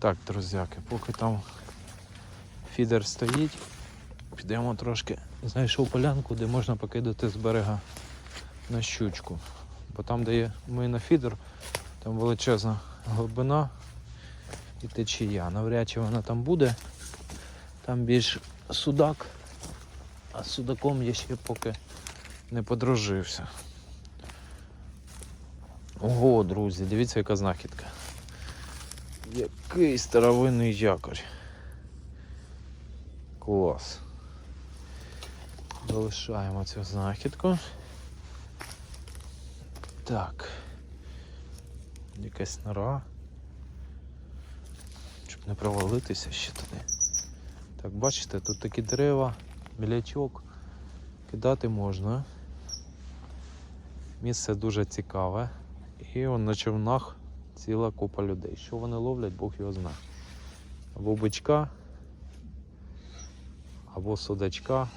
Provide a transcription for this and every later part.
Так, друзяки, поки там фідер стоїть, підемо трошки. Знайшов полянку, де можна покидати з берега на щучку. Бо там, де є ми на фідер, там величезна глибина і течія. Навряд чи вона там буде. Там більш судак, а з судаком я ще поки не подружився. Ого, друзі, дивіться, яка знахідка. Який старовинний якорь. Клас. Залишаємо цю знахідку. Так. Якась нора. Щоб не провалитися ще туди. Так, бачите, тут такі дерева, білячок. Кидати можна. Місце дуже цікаве. І он на човнах ціла купа людей. Що вони ловлять, Бог його знає. Або бичка, або судачка.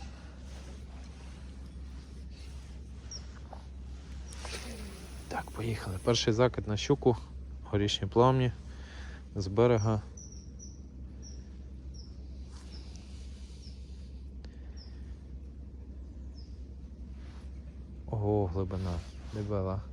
Так, поїхали. Перший закид на щуку, горішні пламні з берега. Ого, глибина, дебела.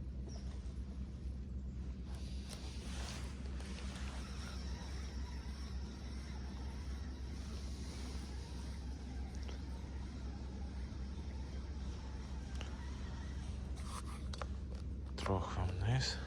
Трохи вниз.